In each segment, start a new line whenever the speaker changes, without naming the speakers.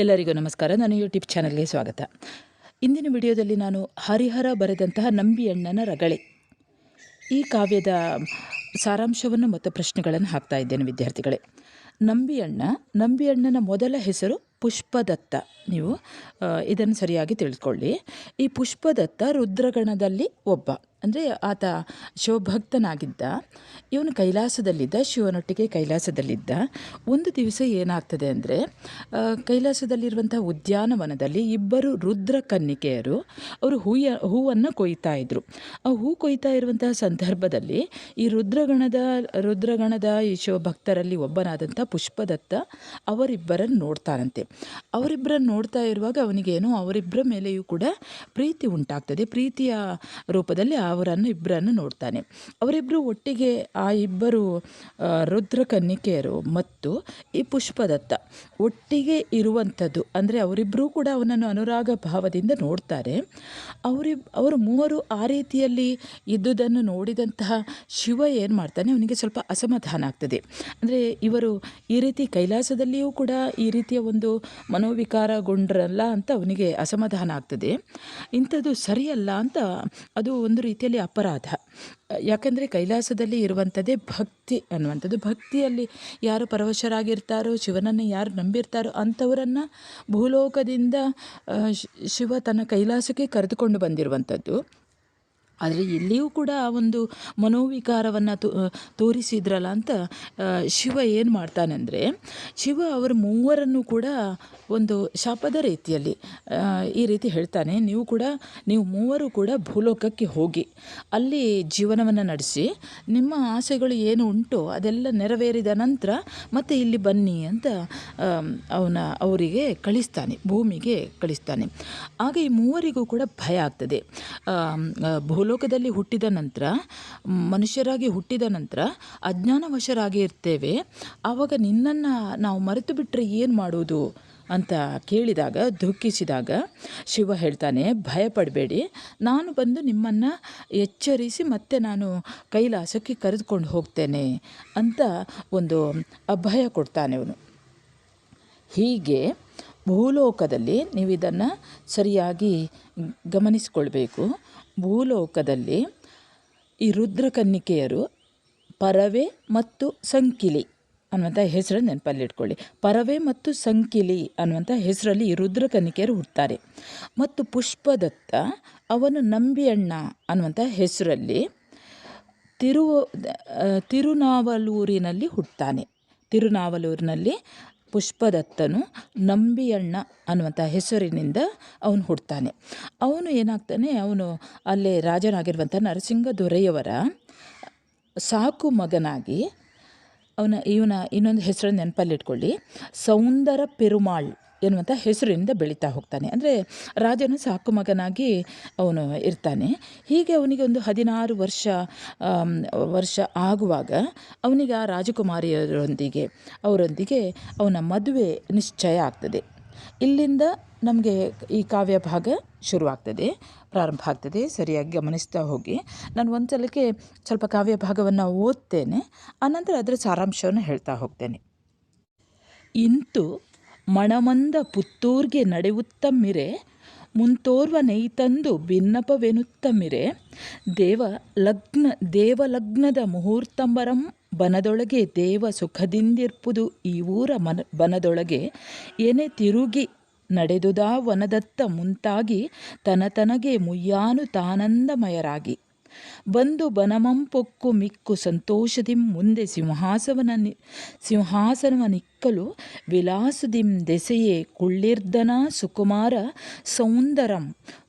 ಎಲ್ಲರಿಗೂ ನಮಸ್ಕಾರ. ನಾನು ಯೂಟ್ಯೂಬ್ ಚಾನಲ್ಗೆ ಸ್ವಾಗತ. ಇಂದಿನ ವಿಡಿಯೋದಲ್ಲಿ ನಾನು ಹರಿಹರ ಬರೆದಂತಹ ನಂಬಿಯಣ್ಣನ ರಗಳೆ. ಈ ಕಾವ್ಯದ ಸಾರಾಂಶವನ್ನು ಮತ್ತು ಪ್ರಶ್ನೆಗಳನ್ನು ಹಾಕ್ತಾ ಇದ್ದೇನೆ ವಿದ್ಯಾರ್ಥಿಗಳೇ. ನಂಬಿಯಣ್ಣ ನಂಬಿಯಣ್ಣನ ಮೊದಲ ಹೆಸರು ಪುಷ್ಪದತ್ತ. ನೀವು ಇದನ್ನು ಸರಿಯಾಗಿ ತಿಳ್ಕೊಳ್ಳಿ. ಈ ಪುಷ್ಪದತ್ತ ರುದ್ರಗಣದಲ್ಲಿ ಒಬ್ಬ. ಅಂದರೆ ಆತ ಶಿವಭಕ್ತನಾಗಿದ್ದ. ಇವನು ಕೈಲಾಸದಲ್ಲಿದ್ದ, ಶಿವನೊಟ್ಟಿಗೆ ಕೈಲಾಸದಲ್ಲಿದ್ದ. ಒಂದು ದಿವಸ ಏನಾಗ್ತದೆ ಅಂದರೆ ಕೈಲಾಸದಲ್ಲಿರುವಂಥ ಉದ್ಯಾನವನದಲ್ಲಿ ಇಬ್ಬರು ರುದ್ರ ಕನ್ನಿಕೆಯರು, ಅವರು ಹೂಯ, ಹೂವನ್ನು ಕೊಯ್ತಾ ಇದ್ದರು ಆ ಹೂ ಕೊಯ್ತಾ ಇರುವಂತಹ ಸಂದರ್ಭದಲ್ಲಿ ಈ ರುದ್ರಗಣದ ರುದ್ರಗಣದ ಈ ಶಿವಭಕ್ತರಲ್ಲಿ ಒಬ್ಬನಾದಂಥ ಪುಷ್ಪದತ್ತ ಅವರಿಬ್ಬರನ್ನು ನೋಡ್ತಾರಂತೆ ಅವರಿಬ್ಬರನ್ನು ನೋಡ್ತಾ ಇರುವಾಗ ಅವನಿಗೇನು ಅವರಿಬ್ಬರ ಮೇಲೆಯೂ ಕೂಡ ಪ್ರೀತಿ ಉಂಟಾಗ್ತದೆ. ಪ್ರೀತಿಯ ರೂಪದಲ್ಲಿ ಅವರನ್ನು ಇಬ್ಬರನ್ನು ನೋಡ್ತಾನೆ. ಅವರಿಬ್ಬರು ಒಟ್ಟಿಗೆ ಆ ಇಬ್ಬರು ರುದ್ರ ಕನ್ನಿಕೆಯರು ಮತ್ತು ಈ ಪುಷ್ಪದತ್ತ ಒಟ್ಟಿಗೆ ಇರುವಂಥದ್ದು. ಅಂದರೆ ಅವರಿಬ್ಬರೂ ಕೂಡ ಅವನನ್ನು ಅನುರಾಗ ಭಾವದಿಂದ ನೋಡ್ತಾರೆ. ಅವರಿಬ್, ಅವರು ಮೂವರು ಆ ರೀತಿಯಲ್ಲಿ ಇದ್ದುದನ್ನು ನೋಡಿದಂತಹ ಶಿವ ಏನು ಮಾಡ್ತಾನೆ, ಅವನಿಗೆ ಸ್ವಲ್ಪ ಅಸಮಾಧಾನ ಆಗ್ತದೆ. ಅಂದರೆ ಇವರು ಈ ರೀತಿ ಕೈಲಾಸದಲ್ಲಿಯೂ ಕೂಡ ಈ ರೀತಿಯ ಒಂದು ಮನೋವಿಕಾರಗೊಂಡ್ರಲ್ಲ ಅಂತ ಅವನಿಗೆ ಅಸಮಾಧಾನ ಆಗ್ತದೆ. ಇಂಥದ್ದು ಸರಿಯಲ್ಲ ಅಂತ ಅದು ಒಂದು ರೀತಿಯಲ್ಲಿ ಅಪರಾಧ. ಯಾಕಂದರೆ ಕೈಲಾಸದಲ್ಲಿ ಇರುವಂಥದ್ದೇ ಭಕ್ತಿ ಅನ್ನುವಂಥದ್ದು. ಭಕ್ತಿಯಲ್ಲಿ ಯಾರು ಪರವಶರಾಗಿರ್ತಾರೋ, ಶಿವನನ್ನು ಯಾರು ನಂಬಿರ್ತಾರೋ ಅಂಥವರನ್ನು ಭೂಲೋಕದಿಂದ ಶಿವ ತನ್ನ ಕೈಲಾಸಕ್ಕೆ ಕರೆದುಕೊಂಡು ಬಂದಿರುವಂಥದ್ದು. ಆದರೆ ಇಲ್ಲಿಯೂ ಕೂಡ ಆ ಒಂದು ಮನೋವಿಕಾರವನ್ನು ತೋರಿಸಿದ್ರಲ್ಲ ಅಂತ ಶಿವ ಏನು ಮಾಡ್ತಾನೆಂದರೆ ಶಿವ ಅವರ ಮೂವರನ್ನು ಕೂಡ ಒಂದು ಶಾಪದ ರೀತಿಯಲ್ಲಿ ಈ ರೀತಿ ಹೇಳ್ತಾನೆ, ನೀವು ಕೂಡ, ನೀವು ಮೂವರು ಕೂಡ ಭೂಲೋಕಕ್ಕೆ ಹೋಗಿ, ಅಲ್ಲಿ ಜೀವನವನ್ನು ನಡೆಸಿ, ನಿಮ್ಮ ಆಸೆಗಳು ಏನು ಉಂಟೋ ಅದೆಲ್ಲ ನೆರವೇರಿದ ನಂತರ ಮತ್ತೆ ಇಲ್ಲಿ ಬನ್ನಿ ಅಂತ ಅವನ, ಅವರಿಗೆ ಕಳಿಸ್ತಾನೆ, ಭೂಮಿಗೆ ಕಳಿಸ್ತಾನೆ. ಆಗ ಈ ಮೂವರಿಗೂ ಕೂಡ ಭಯ ಆಗ್ತದೆ. ಭೂಲೋಕದಲ್ಲಿ ಹುಟ್ಟಿದ ನಂತರ, ಮನುಷ್ಯರಾಗಿ ಹುಟ್ಟಿದ ನಂತರ ಅಜ್ಞಾನವಶರಾಗಿ ಇರ್ತೇವೆ. ಆವಾಗ ನಿನ್ನನ್ನು ನಾವು ಮರೆತು ಬಿಟ್ಟರೆ ಏನು ಮಾಡೋದು ಅಂತ ಕೇಳಿದಾಗ, ದುಃಖಿಸಿದಾಗ ಶಿವ ಹೇಳ್ತಾನೆ, ಭಯಪಡಬೇಡಿ. ನಾನು ಬಂದು ನಿಮ್ಮನ್ನು ಎಚ್ಚರಿಸಿ ಮತ್ತೆ ನಾನು ಕೈಲಾಸಕ್ಕೆ ಕರೆದುಕೊಂಡು ಹೋಗ್ತೇನೆ ಅಂತ ಒಂದು ಅಭಯ ಕೊಡ್ತಾನೆ ಅವನು. ಹೀಗೆ ಭೂಲೋಕದಲ್ಲಿ ನೀವು ಇದನ್ನು ಸರಿಯಾಗಿ ಗಮನಿಸಿಕೊಳ್ಬೇಕು. ಭೂಲೋಕದಲ್ಲಿ ಈ ರುದ್ರಕನ್ನಿಕೆಯರು ಪರವೆ ಮತ್ತು ಸಂಕಿಲಿ ಅನ್ನುವಂಥ ಹೆಸರನ್ನು ನೆನಪಲ್ಲಿಟ್ಕೊಳ್ಳಿ ಪರವೆ ಮತ್ತು ಸಂಕಿಲಿ ಅನ್ನುವಂಥ ಹೆಸರಲ್ಲಿ ಈ ರುದ್ರಕನ್ನಿಕೆಯರು ಹುಡ್ತಾರೆ ಮತ್ತು ಪುಷ್ಪದತ್ತ ಅವನು ನಂಬಿಯಣ್ಣ ಅನ್ನುವಂಥ ಹೆಸರಲ್ಲಿ ತಿರು ತಿರುನಾವಲೂರಿನಲ್ಲಿ ಹುಟ್ಟುತ್ತಾನೆ ತಿರುನಾವಲೂರಿನಲ್ಲಿ ಪುಷ್ಪದತ್ತನು ನಂಬಿಯಣ್ಣ ಅನ್ನುವಂಥ ಹೆಸರಿನಿಂದ ಅವನು ಹುಡ್ತಾನೆ. ಅವನು ಏನಾಗ್ತಾನೆ, ಅವನು ಅಲ್ಲೇ ರಾಜನಾಗಿರುವಂಥ ನರಸಿಂಹ ದೊರೆಯವರ ಸಾಕು ಮಗನಾಗಿ ಅವನ ಇವನ ಇನ್ನೊಂದು ಹೆಸರನ್ನು ನೆನಪಲ್ಲಿಟ್ಕೊಳ್ಳಿ ಸೌಂದರ ಪೆರುಮಾಳ್ ಎನ್ನುವಂಥ ಹೆಸರಿನಿಂದ ಬೆಳೀತಾ ಹೋಗ್ತಾನೆ. ಅಂದರೆ ರಾಜನು ಸಾಕು ಮಗನಾಗಿ ಅವನು ಇರ್ತಾನೆ. ಹೀಗೆ ಅವನಿಗೆ ಒಂದು ಹದಿನಾರು ವರ್ಷ ವರ್ಷ ಆಗುವಾಗ ಅವನಿಗೆ ಆ ರಾಜಕುಮಾರಿಯರೊಂದಿಗೆ, ಅವರೊಂದಿಗೆ ಅವನ ಮದುವೆ ನಿಶ್ಚಯ ಆಗ್ತದೆ. ಇಲ್ಲಿಂದ ನಮಗೆ ಈ ಕಾವ್ಯ ಭಾಗ ಶುರುವಾಗ್ತದೆ, ಪ್ರಾರಂಭ ಆಗ್ತದೆ. ಸರಿಯಾಗಿ ಗಮನಿಸ್ತಾ ಹೋಗಿ. ನಾನು ಒಂದು ಸಲಕ್ಕೆ ಸ್ವಲ್ಪ ಕಾವ್ಯ ಭಾಗವನ್ನು ಓದ್ತೇನೆ, ಆನಂತರ ಅದರ ಸಾರಾಂಶವನ್ನು ಹೇಳ್ತಾ ಹೋಗ್ತೇನೆ. ಇಂತು ಮಣಮಂದ ಪುತ್ತೂರ್ಗೆ ನಡೆಯುತ್ತಮ್ಮಿರೆ, ಮುಂತೋರ್ವ ನೈತಂದು ಭಿನ್ನಪವೆನುತ್ತಮ್ಮಿರೆ ದೇವ ಲಗ್ನ, ದೇವಲಗ್ನದ ಮುಹೂರ್ತಂಬರಂ ಬನದೊಳಗೆ ದೇವ ಸುಖದಿಂದಿರ್ಪುದು ಈ ಊರ ಮನ, ಬನದೊಳಗೆ ಎನೆ ತಿರುಗಿ ನಡೆದುದಾ ವನದತ್ತ ಮುಂತಾಗಿ ತನತನಗೆ ಮುಯ್ಯಾನು ತಾನಂದಮಯರಾಗಿ. ಬಂದು ಬನಮಂಪೊಕ್ಕು ಮಿಕ್ಕು ಸಂತೋಷದಿಂ ಮುಂದೆ ಸಿಂಹಾಸವನ ಸಿಂಹಾಸನವ ನಿಕ್ಕಲು ವಿಲಾಸದಿಂ ದೆಸೆಯೇ ಕುಳ್ಳಿರ್ದನ ಸುಕುಮಾರ ಸೌಂದರಂ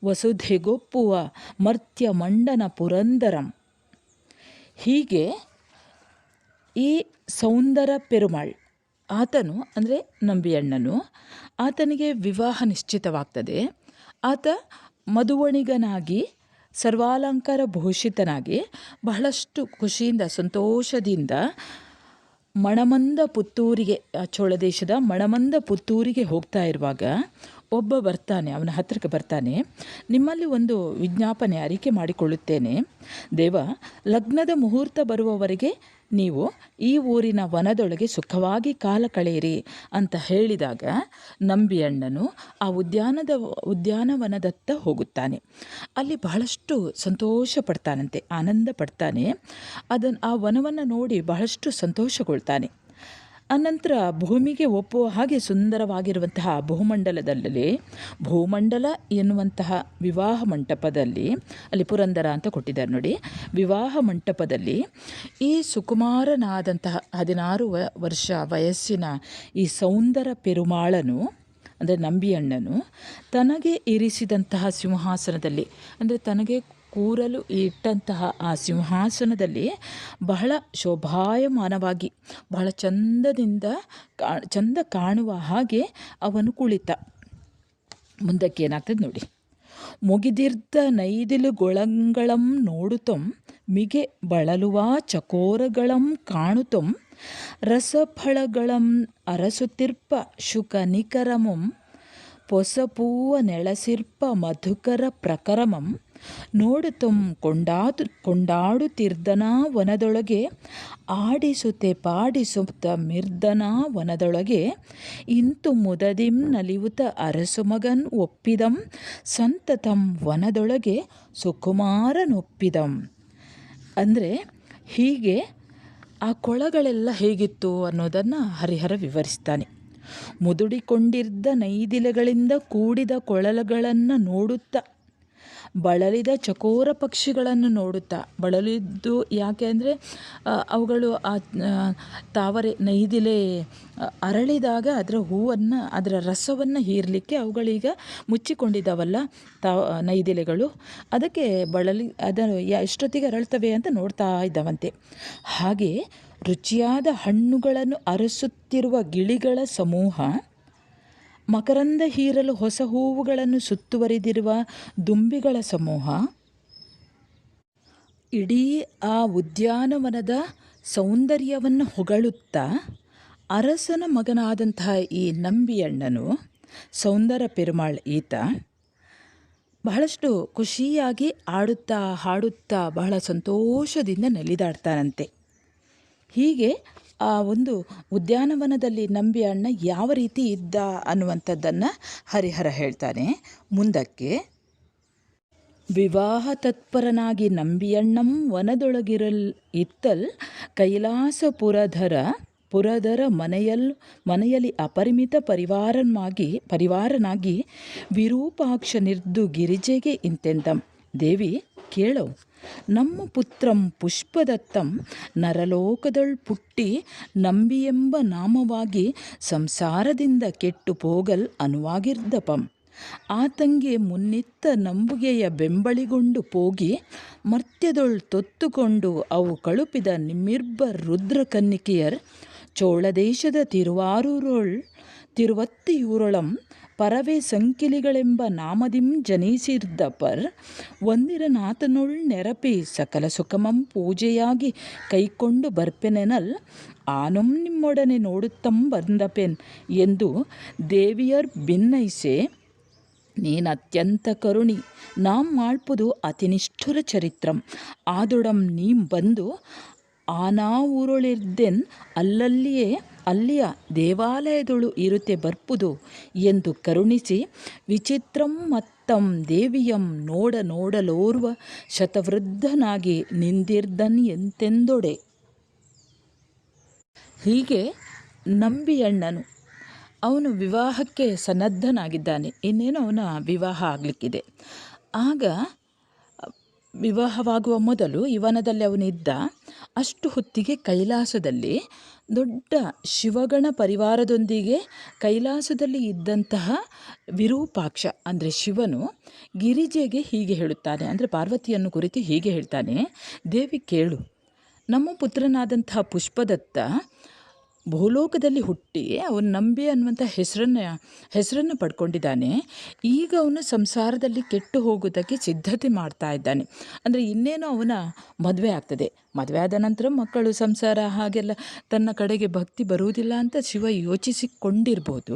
ವಸುಧೆಗೊಪ್ಪುವ ಮರ್ತ್ಯ ಮಂಡನ ಪುರಂದರಂ. ಹೀಗೆ ಈ ಸೌಂದರ ಪೆರುಮಾಳ್, ಆತನು ಅಂದರೆ ನಂಬಿಯಣ್ಣನು, ಆತನಿಗೆ ವಿವಾಹ ನಿಶ್ಚಿತವಾಗ್ತದೆ. ಆತ ಮಧುವಣಿಗನಾಗಿ ಸರ್ವಾಲಂಕಾರ ಭೂಷಿತನಾಗಿ ಬಹಳಷ್ಟು ಖುಷಿಯಿಂದ, ಸಂತೋಷದಿಂದ ಮಣಮಂದ ಪುತ್ತೂರಿಗೆ ಚೋಳ ದೇಶದ ಮಣಮಂದ ಪುತ್ತೂರಿಗೆ ಹೋಗ್ತಾ ಇರುವಾಗ ಒಬ್ಬ ಬರ್ತಾನೆ, ಅವನ ಹತ್ತಿರಕ್ಕೆ ಬರ್ತಾನೆ, ನಿಮ್ಮಲ್ಲಿ ಒಂದು ವಿಜ್ಞಾಪನೆ ಅರಿಕೆ ಮಾಡಿಕೊಳ್ಳುತ್ತೇನೆ. ದೇವ, ಲಗ್ನದ ಮುಹೂರ್ತ ಬರುವವರೆಗೆ ನೀವು ಈ ಊರಿನ ವನದೊಳಗೆ ಸುಖವಾಗಿ ಕಾಲ ಕಳೆಯಿರಿ ಅಂತ ಹೇಳಿದಾಗ ನಂಬಿಯಣ್ಣನು ಆ ಉದ್ಯಾನದ, ಉದ್ಯಾನವನದತ್ತ ಹೋಗುತ್ತಾನೆ. ಅಲ್ಲಿ ಬಹಳಷ್ಟು ಸಂತೋಷ ಪಡ್ತಾನಂತೆ ಆನಂದ ಪಡ್ತಾನೆ ಅದನ್ನು ಆ ವನವನ್ನು ನೋಡಿ ಬಹಳಷ್ಟು ಸಂತೋಷಗೊಳ್ತಾನೆ. ಅನಂತರ ಭೂಮಿಗೆ ಒಪ್ಪುವ ಹಾಗೆ ಸುಂದರವಾಗಿರುವಂತಹ ಭೂಮಂಡಲದಲ್ಲಿ, ಭೂಮಂಡಲ ಎನ್ನುವಂತಹ ವಿವಾಹ ಮಂಟಪದಲ್ಲಿ, ಅಲ್ಲಿ ಪುರಂದರ ಅಂತ ಕೊಟ್ಟಿದ್ದಾರೆ ನೋಡಿ, ವಿವಾಹ ಮಂಟಪದಲ್ಲಿ ಈ ಸುಕುಮಾರನಾದಂತಹ ಹದಿನಾರು ವರ್ಷ ವಯಸ್ಸಿನ ಈ ಸೌಂದರ ಪೆರುಮಾಳನು, ಅಂದರೆ ನಂಬಿಯಣ್ಣನು, ತನಗೆ ಇರಿಸಿದಂತಹ ಸಿಂಹಾಸನದಲ್ಲಿ, ಅಂದರೆ ತನಗೆ ಕೂರಲು ಇಟ್ಟಂತಹ ಆ ಸಿಂಹಾಸನದಲ್ಲಿ ಬಹಳ ಶೋಭಾಯಮಾನವಾಗಿ, ಬಹಳ ಚಂದದಿಂದ ಚಂದ ಕಾಣುವ ಹಾಗೆ ಅವನು ಕುಳಿತ. ಮುಂದಕ್ಕೆ ಏನಾಗ್ತದೆ ನೋಡಿ. ಮುಗಿದಿರ್ದ ನೈದಿಲುಗೊಳಂಗಳಂ ನೋಡುತ್ತಂ ಮಿಗೆ ಬಳಲುವ ಚಕೋರಗಳಂ ಕಾಣುತ್ತಂ ರಸಫಳಗಳಂ ಅರಸುತಿರ್ಪ ಶುಕ ನಿಕರಮಂ ಪೊಸಪೂವ ನೆಳಸಿರ್ಪ ಮಧುಕರ ಪ್ರಕರಮಂ ನೋಡುತ್ತಂ ಕೊಂಡಾದು, ಕೊಂಡಾಡುತ್ತಿರ್ದನಾ ವನದೊಳಗೆ, ಆಡಿಸುತ್ತೆ ಪಾಡಿಸುತ್ತ ಮಿರ್ದನಾ ವನದೊಳಗೆ, ಇಂತು ಮುದದಿಂ ನಲಿವುತ ಅರಸು ಮಗನ್ ಒಪ್ಪಿದಂ, ಸಂತತಂ ವನದೊಳಗೆ ಸುಕುಮಾರನೊಪ್ಪಿದಂ. ಅಂದರೆ ಹೀಗೆ ಆ ಕೊಳಗಳೆಲ್ಲ ಹೇಗಿತ್ತು ಅನ್ನೋದನ್ನು ಹರಿಹರ ವಿವರಿಸ್ತಾನೆ. ಮುದುಡಿಕೊಂಡಿದ್ದ ನೈದಿಲೆಗಳಿಂದ ಕೂಡಿದ ಕೊಳಲಗಳನ್ನು ನೋಡುತ್ತಾ ಬಳಲಿದ ಚಕೋರ ಪಕ್ಷಿಗಳನ್ನು ನೋಡುತ್ತಾ, ಬಳಲಿದ್ದು ಯಾಕೆ ಅಂದರೆ ಅವುಗಳು ಆ ತಾವರೆ ನೈದಿಲೆ ಅರಳಿದಾಗ ಅದರ ಹೂವನ್ನು, ಅದರ ರಸವನ್ನು ಹೀರಲಿಕ್ಕೆ ಅವುಗಳೀಗ ಮುಚ್ಚಿಕೊಂಡಿದ್ದಾವಲ್ಲ ತಾ ನೈದಿಲೆಗಳು. ಅದಕ್ಕೆ ಬಳಲಿ ಅದನ್ನು ಎಷ್ಟೊತ್ತಿಗೆ ಅರಳ್ತವೆ ಅಂತ ನೋಡ್ತಾ ಇದ್ದಾವಂತೆ. ಹಾಗೆ ರುಚಿಯಾದ ಹಣ್ಣುಗಳನ್ನು ಅರಸುತ್ತಿರುವ ಗಿಳಿಗಳ ಸಮೂಹ ಮಕರಂದ ಹೀರಲು ಹೊಸ ಹೂವುಗಳನ್ನು ಸುತ್ತುವರಿದಿರುವ ದುಂಬಿಗಳ ಸಮೂಹ. ಇಡೀ ಆ ಉದ್ಯಾನವನದ ಸೌಂದರ್ಯವನ್ನು ಹೊಗಳುತ್ತಾ ಅರಸನ ಮಗನಾದಂತಹ ಈ ನಂಬಿಯಣ್ಣನು ಸೌಂದರ ಪೆರುಮಾಳ್ ಈತ ಬಹಳಷ್ಟು ಖುಷಿಯಾಗಿ ಆಡುತ್ತಾ ಹಾಡುತ್ತಾ ಬಹಳ ಸಂತೋಷದಿಂದ ನಲಿದಾಡ್ತಾನಂತೆ. ಹೀಗೆ ಆ ಒಂದು ಉದ್ಯಾನವನದಲ್ಲಿ ನಂಬಿ ಅಣ್ಣ ಯಾವ ರೀತಿ ಇದ್ದ ಅನ್ನುವಂಥದ್ದನ್ನು ಹರಿಹರ ಹೇಳ್ತಾನೆ. ಮುಂದಕ್ಕೆ, ವಿವಾಹ ತತ್ಪರನಾಗಿ ನಂಬಿಯಣ್ಣಂ ವನದೊಳಗಿರಲ್ ಇತ್ತಲ್ ಕೈಲಾಸಪುರಧರ ಪುರದರ ಮನೆಯಲ್, ಮನೆಯಲ್ಲಿ ಅಪರಿಮಿತ ಪರಿವಾರನಾಗಿ ಪರಿವಾರನಾಗಿ ನಿರ್ದು ಗಿರಿಜೆಗೆ ಇಂತೆಂದಂ. ದೇವಿ ಕೇಳೋ ನಮ್ಮ ಪುತ್ರಂ ಪುಷ್ಪದತ್ತಂ ನರಲೋಕದಳ್ ಪುಟ್ಟಿ ನಂಬಿಯೆಂಬ ನಾಮವಾಗಿ ಸಂಸಾರದಿಂದ ಕೆಟ್ಟು ಪೋಗಲ್ ಅನುವಾಗಿರ್ದಪಂ. ಆತಂಗೆ ಮುನ್ನಿತ್ತ ನಂಬುಗೆಯ ಬೆಂಬಳಿಗೊಂಡು ಪೋಗಿ ಮರ್ತ್ಯದೊಳ್ ತೊತ್ತುಕೊಂಡು ಅವು ಕಳುಪಿದ ನಿಮ್ಮಿರ್ಬ ರುದ್ರ ಕನ್ನಿಕೆಯರ್ ಚೋಳದೇಶದ ತಿರುವಾರೂರೊಳ್ ತಿರುವತ್ತಿಯೂರೊಳಂ ಪರವೇ ಸಂಕಿಲಿಗಳೆಂಬ ನಾಮದಿಂ ಜನಿಸಿರ್ದಪರ್ ಒಂದಿರನಾಥನುಳ್ ನೆರಪಿ ಸಕಲ ಸುಖಮಂ ಪೂಜೆಯಾಗಿ ಕೈಕೊಂಡು ಬರ್ಪೆನೆನಲ್ ಆನೊಂ ನಿಮ್ಮೊಡನೆ ನೋಡುತ್ತಂ ಬಂದಪೆನ್ ಎಂದು ದೇವಿಯರ್ ಭಿನ್ನೈಸೆ ಅತ್ಯಂತ ಕರುಣಿ, ನಾಂ ಮಾಳ್ಪುದು ಅತಿನಿಷ್ಠುರ ಚರಿತ್ರಂ. ಆದೊಡಂ ನೀಂ ಬಂದು ಆನಾ ಊರೊಳಿರ್ದೆನ್ ಅಲ್ಲಲ್ಲಿಯೇ ಅಲ್ಲಿಯ ದೇವಾಲಯದೊಳು ಇರುತ್ತೆ ಬರ್ಪುದು ಎಂದು ಕರುಣಿಸಿ ವಿಚಿತ್ರಂ ಮತ್ತಂ ದೇವಿಯಂ ನೋಡ ನೋಡಲೋರ್ವ ಶತವೃದ್ಧನಾಗಿ ನಿಂದಿರ್ದನ್ ಎಂತೆಂದೊಡೆ. ಹೀಗೆ ನಂಬಿಯಣ್ಣನು ಅವನು ವಿವಾಹಕ್ಕೆ ಸನ್ನದ್ಧನಾಗಿದ್ದಾನೆ. ಇನ್ನೇನು ಅವನ ವಿವಾಹ ಆಗಲಿಕ್ಕಿದೆ. ಆಗ ವಿವಾಹವಾಗುವ ಮೊದಲು ಇವನದಲ್ಲಿ ಅವನಿದ್ದ ಅಷ್ಟು ಹೊತ್ತಿಗೆ ಕೈಲಾಸದಲ್ಲಿ ದೊಡ್ಡ ಶಿವಗಣ ಪರಿವಾರದೊಂದಿಗೆ ಕೈಲಾಸದಲ್ಲಿ ಇದ್ದಂತಹ ವಿರೂಪಾಕ್ಷ, ಅಂದರೆ ಶಿವನು, ಗಿರಿಜೆಗೆ ಹೀಗೆ ಹೇಳುತ್ತಾನೆ. ಅಂದರೆ ಪಾರ್ವತಿಯನ್ನು ಕುರಿತು ಹೀಗೆ ಹೇಳ್ತಾನೆ, ದೇವಿ ಕೇಳು, ನಮ್ಮ ಪುತ್ರನಾದಂತಹ ಪುಷ್ಪದತ್ತ ಭೂಲೋಕದಲ್ಲಿ ಹುಟ್ಟಿ ಅವನು ನಂಬಿ ಅನ್ನುವಂಥ ಹೆಸರನ್ನು ಹೆಸರನ್ನು ಪಡ್ಕೊಂಡಿದ್ದಾನೆ. ಈಗ ಅವನು ಸಂಸಾರದಲ್ಲಿ ಕೆಟ್ಟು ಹೋಗೋದಕ್ಕೆ ಸಿದ್ಧತೆ ಮಾಡ್ತಾ ಇದ್ದಾನೆ. ಅಂದರೆ ಇನ್ನೇನು ಅವನ ಮದುವೆ ಆಗ್ತದೆ. ಮದುವೆ ಆದ ನಂತರ ಮಕ್ಕಳು ಸಂಸಾರ ಹಾಗೆಲ್ಲ ತನ್ನ ಕಡೆಗೆ ಭಕ್ತಿ ಬರುವುದಿಲ್ಲ ಅಂತ ಶಿವ ಯೋಚಿಸಿಕೊಂಡಿರ್ಬೋದು.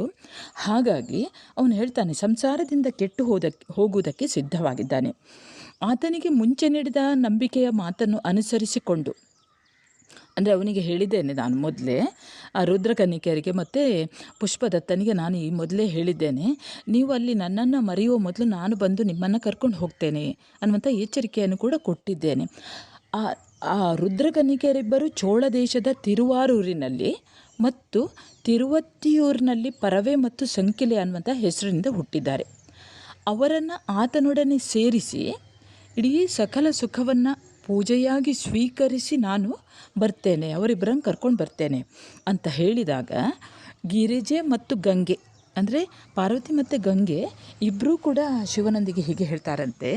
ಹಾಗಾಗಿ ಅವನು ಹೇಳ್ತಾನೆ, ಸಂಸಾರದಿಂದ ಕೆಟ್ಟು ಹೋದಕ್ಕೆ ಹೋಗುವುದಕ್ಕೆ ಸಿದ್ಧವಾಗಿದ್ದಾನೆ. ಆತನಿಗೆ ಮುಂಚೆ ನೀಡಿದ ನಂಬಿಕೆಯ ಮಾತನ್ನು ಅನುಸರಿಸಿಕೊಂಡು ಅಂದರೆ ಅವನಿಗೆ ಹೇಳಿದ್ದೇನೆ ನಾನು ಮೊದಲೇ, ಆ ರುದ್ರಕನಿಕೆಯರಿಗೆ ಮತ್ತು ಪುಷ್ಪದತ್ತನಿಗೆ ನಾನು ಈ ಮೊದಲೇ ಹೇಳಿದ್ದೇನೆ. ನೀವು ಅಲ್ಲಿ ನನ್ನನ್ನು ಮರೆಯುವ ಮೊದಲು ನಾನು ಬಂದು ನಿಮ್ಮನ್ನು ಕರ್ಕೊಂಡು ಹೋಗ್ತೇನೆ ಅನ್ನುವಂಥ ಎಚ್ಚರಿಕೆಯನ್ನು ಕೂಡ ಕೊಟ್ಟಿದ್ದೇನೆ. ಆ ಆ ರುದ್ರಕನಿಕೆಯರಿಬ್ಬರು ಚೋಳ ದೇಶದ ತಿರುವಾರೂರಿನಲ್ಲಿ ಮತ್ತು ತಿರುವತ್ತಿಯೂರಿನಲ್ಲಿ ಪರವೆ ಮತ್ತು ಸಂಕಿಲೆ ಅನ್ನುವಂಥ ಹೆಸರಿನಿಂದ ಹುಟ್ಟಿದ್ದಾರೆ. ಅವರನ್ನು ಆತನೊಡನೆ ಸೇರಿಸಿ ಇಡೀ ಸಕಲ ಸುಖವನ್ನು ಪೂಜೆಯಾಗಿ ಸ್ವೀಕರಿಸಿ ನಾನು ಬರ್ತೇನೆ, ಅವರಿಬ್ಬರನ್ನು ಕರ್ಕೊಂಡು ಬರ್ತೇನೆ ಅಂತ ಹೇಳಿದಾಗ ಗಿರಿಜೆ ಮತ್ತು ಗಂಗೆ, ಅಂದರೆ ಪಾರ್ವತಿ ಮತ್ತು ಗಂಗೆ ಇಬ್ಬರೂ ಕೂಡ ಶಿವನೊಂದಿಗೆ ಹೀಗೆ ಹೇಳ್ತಾರಂತೆ,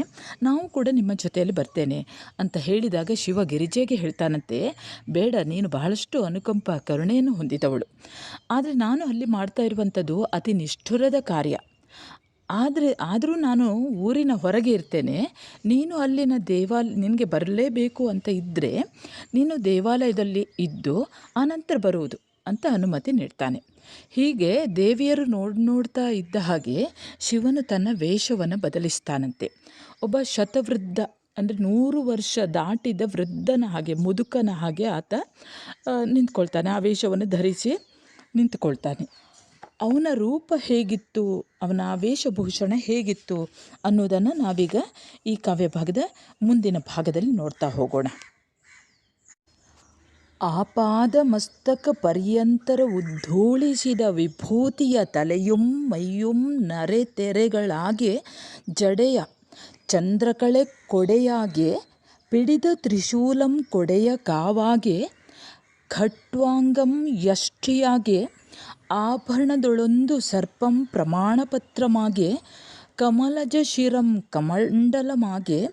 ನಾವು ಕೂಡ ನಿಮ್ಮ ಜೊತೆಯಲ್ಲಿ ಬರ್ತೇನೆ ಅಂತ ಹೇಳಿದಾಗ ಶಿವ ಗಿರಿಜೆಗೆ ಹೇಳ್ತಾನಂತೆ, ಬೇಡ, ನೀನು ಬಹಳಷ್ಟು ಅನುಕಂಪ, ಕರುಣೆಯನ್ನು ಹೊಂದಿದವಳು. ಆದರೆ ನಾನು ಅಲ್ಲಿ ಮಾಡ್ತಾ ಇರುವಂಥದ್ದು ಅತಿ ನಿಷ್ಠುರದ ಕಾರ್ಯ. ಆದರೆ ಆದರೂ ನಾನು ಊರಿನ ಹೊರಗೆ ಇರ್ತೇನೆ. ನೀನು ಅಲ್ಲಿನ ದೇವಾಲ, ನಿನಗೆ ಬರಲೇಬೇಕು ಅಂತ ಇದ್ದರೆ ನೀನು ದೇವಾಲಯದಲ್ಲಿ ಇದ್ದು ಆನಂತರ ಬರುವುದು ಅಂತ ಅನುಮತಿ ನೀಡ್ತಾನೆ. ಹೀಗೆ ದೇವಿಯರು ನೋಡ್, ನೋಡ್ತಾ ಇದ್ದ ಹಾಗೆ ಶಿವನು ತನ್ನ ವೇಷವನ್ನು ಬದಲಿಸ್ತಾನಂತೆ. ಒಬ್ಬ ಶತವೃದ್ಧ, ಅಂದರೆ ನೂರು ವರ್ಷ ದಾಟಿದ ವೃದ್ಧನ ಹಾಗೆ, ಮುದುಕನ ಹಾಗೆ ಆತ ನಿಂತ್ಕೊಳ್ತಾನೆ. ಆ ವೇಷವನ್ನು ಧರಿಸಿ ನಿಂತುಕೊಳ್ತಾನೆ. ಅವನ ರೂಪ ಹೇಗಿತ್ತು, ಅವನ ವೇಷಭೂಷಣ ಹೇಗಿತ್ತು ಅನ್ನೋದನ್ನು ನಾವೀಗ ಈ ಕಾವ್ಯ ಭಾಗದ ಮುಂದಿನ ಭಾಗದಲ್ಲಿ ನೋಡ್ತಾ ಹೋಗೋಣ. ಆಪಾದ ಮಸ್ತಕ ಪರ್ಯಂತರ ಉದ್ಧೋಳಿಸಿದ ವಿಭೂತಿಯ ತಲೆಯುಂ ಮೈಯುಂ ನರೆ ತೆರೆಗಳಾಗೆ ಜಡೆಯ ಚಂದ್ರಕಳೆ ಕೊಡೆಯಾಗೆ, ಪಿಡಿದ ತ್ರಿಶೂಲಂ ಕೊಡೆಯ ಕಾವಾಗೆ, ಖಟ್ವಾಂಗಂ ಯಷ್ಟಿಯಾಗೆ ಆಭರಣದೊಳೊಂದು ಸರ್ಪಂ ಪ್ರಮಾಣಪತ್ರಮಾಗೆ ಕಮಲಜ ಶಿರಂ ಕಮಂಡಲಮಾಗೆ,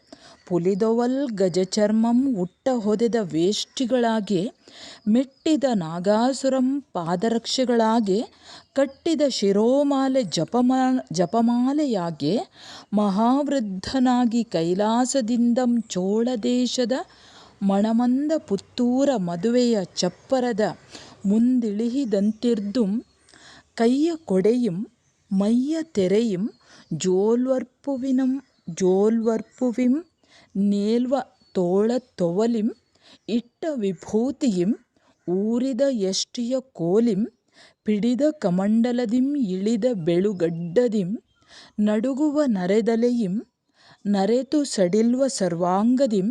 ಪುಲಿದೊವಲ್ ಗಜಚರ್ಮಂ ಉಟ್ಟ ಹೊದೆದ ವೇಷ್ಟಿಗಳಾಗೆ, ಮೆಟ್ಟಿದ ನಾಗಾಸುರಂ ಪಾದರಕ್ಷೆಗಳಾಗೆ, ಕಟ್ಟಿದ ಶಿರೋಮಾಲೆ ಜಪಮಾ, ಜಪಮಾಲೆಯಾಗೆ, ಮಹಾವೃದ್ಧನಾಗಿ ಕೈಲಾಸದಿಂದಂ ಚೋಳದೇಶದ ಮಣಮಂದ ಪುತ್ತೂರ ಮದುವೆಯ ಚಪ್ಪರದ ಮುಂದಿಳಿಹಿದಂತಿರ್ದುಂ ಕೈಯ ಕೊಡೆಯುಂ மைய ತೆರೆಯುಂ ಜೋಲ್ವರ್ಪುವಿನಂ ಜೋಲ್ವರ್ಪುವಿಂ நேல்வ தோழத் தொவಲಿಂ ಇಟ್ಟ ವಿಭೂತಿಯಿಂ ಊರಿದ ಯಷ್ಟಿಯ ಕೋಲಿಂ ಪಿಡಿದ ಕಮಂಡಲದಿಂ ಇಳಿದ ಬೆಳುಗಡ್ಡದಿಂ ನಡುಗುವ ನರೆದಲೆಯಿಂ ನರೆತು ಸಡಿಲ್ವ ಸರ್ವಾಂಗದಿಂ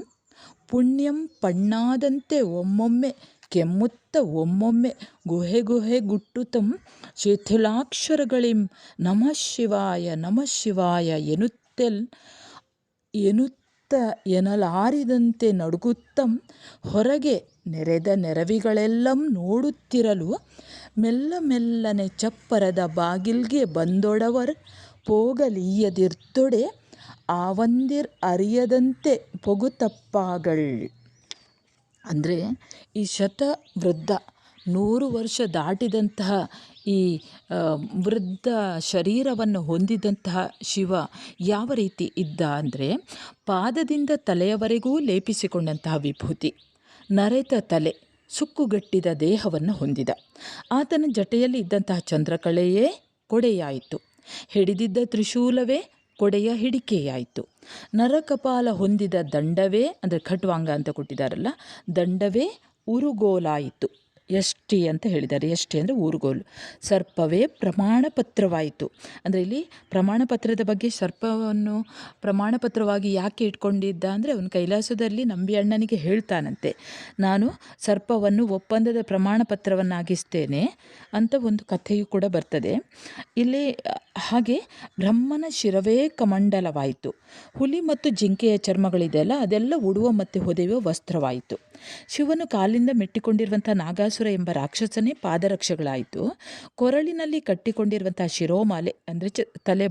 ಪುಣ್ಯಂ ಪಣ್ಣಾದಂತೆ ಒಮ್ಮೊಮ್ಮೆ ಕೆಮ್ಮುತ್ತ ಒಮ್ಮೊಮ್ಮೆ ಗುಹೆ ಗುಹೆ ಗುಟ್ಟುತಂ ಶಿಥಿಲಾಕ್ಷರಗಳಿಂ ನಮಃ ಶಿವಾಯ ನಮಃ ಶಿವಾಯ ಎನ್ನುತ್ತೆಲ್, ಎನ್ನುತ್ತ ಎನಲಾರಿದಂತೆ ನಡುಗುತ್ತಂ ಹೊರಗೆ ನೆರೆದ ನೆರವಿಗಳೆಲ್ಲಂ ನೋಡುತ್ತಿರಲು ಮೆಲ್ಲ ಮೆಲ್ಲನೆ ಚಪ್ಪರದ ಬಾಗಿಲ್ಗೆ ಬಂದೊಡವರ್ ಪೋಗಲೀಯದಿರ್ತೊಡೆ ಆವಂದಿರ್ ಅರಿಯದಂತೆ ಪೊಗುತಪ್ಪಾಗಳ್ ಅಂದರೆ ಈ ಶತ ವೃದ್ಧ ನೂರು ವರ್ಷ ದಾಟಿದಂತಹ ಈ ವೃದ್ಧ ಶರೀರವನ್ನು ಹೊಂದಿದಂತಹ ಶಿವ ಯಾವ ರೀತಿ ಇದ್ದ ಅಂದರೆ ಪಾದದಿಂದ ತಲೆಯವರೆಗೂ ಲೇಪಿಸಿಕೊಂಡಂತಹ ವಿಭೂತಿ, ನರೆತ ತಲೆ, ಸುಕ್ಕುಗಟ್ಟಿದ ದೇಹವನ್ನು ಹೊಂದಿದ. ಆತನ ಜಟೆಯಲ್ಲಿ ಇದ್ದಂತಹ ಚಂದ್ರಕಳೆಯೇ ಕೊಡೆಯಾಯಿತು. ಹಿಡಿದಿದ್ದ ತ್ರಿಶೂಲವೇ ಕೊಡೆಯ ಹಿಡಿಕೆಯಾಯಿತು. ನರಕಪಾಲ ಹೊಂದಿದ ದಂಡವೇ ಅಂದರೆ ಖಟ್ವಾಂಗ ಅಂತ ಕೊಟ್ಟಿದ್ದಾರಲ್ಲ ದಂಡವೇ ಉರುಗೋಲಾಯಿತು. ಎಷ್ಟಿ ಅಂತ ಹೇಳಿದ್ದಾರೆ. ಎಷ್ಟಿ ಅಂದರೆ ಊರುಗೋಲು. ಸರ್ಪವೇ ಪ್ರಮಾಣ ಪತ್ರವಾಯಿತು ಅಂದರೆ ಇಲ್ಲಿ ಪ್ರಮಾಣ ಪತ್ರದ ಬಗ್ಗೆ ಸರ್ಪವನ್ನು ಪ್ರಮಾಣ ಪತ್ರವಾಗಿ ಯಾಕೆ ಇಟ್ಕೊಂಡಿದ್ದ ಅಂದರೆ ಅವನು ಕೈಲಾಸದಲ್ಲಿ ನಂಬಿ ಅಣ್ಣನಿಗೆ ಹೇಳ್ತಾನಂತೆ. ನಾನು ಸರ್ಪವನ್ನು ಒಪ್ಪಂದದ ಪ್ರಮಾಣ ಪತ್ರವನ್ನಾಗಿಸ್ತೇನೆ ಅಂತ ಒಂದು ಕಥೆಯು ಕೂಡ ಬರ್ತದೆ. ಇಲ್ಲಿ ಹಾಗೆ ಬ್ರಹ್ಮನ ಶಿರವೇ ಕಮಂಡಲವಾಯಿತು. ಹುಲಿ ಮತ್ತು ಜಿಂಕೆಯ ಚರ್ಮಗಳಿದೆಯಲ್ಲ ಅದೆಲ್ಲ ಉಡುವ ಮತ್ತು ಹೊದೆಯುವ ವಸ್ತ್ರವಾಯಿತು. ಶಿವನು ಕಾಲಿಂದ ಮೆಟ್ಟಿಕೊಂಡಿರುವಂಥ ನಾಗಾಸುರ ಎಂಬ ರಾಕ್ಷಸನೇ ಪಾದರಕ್ಷೆಗಳಾಯಿತು. ಕೊರಳಿನಲ್ಲಿ ಕಟ್ಟಿಕೊಂಡಿರುವಂತಹ ಶಿರೋಮಾಲೆ ಅಂದರೆ ಚ ತಲೆ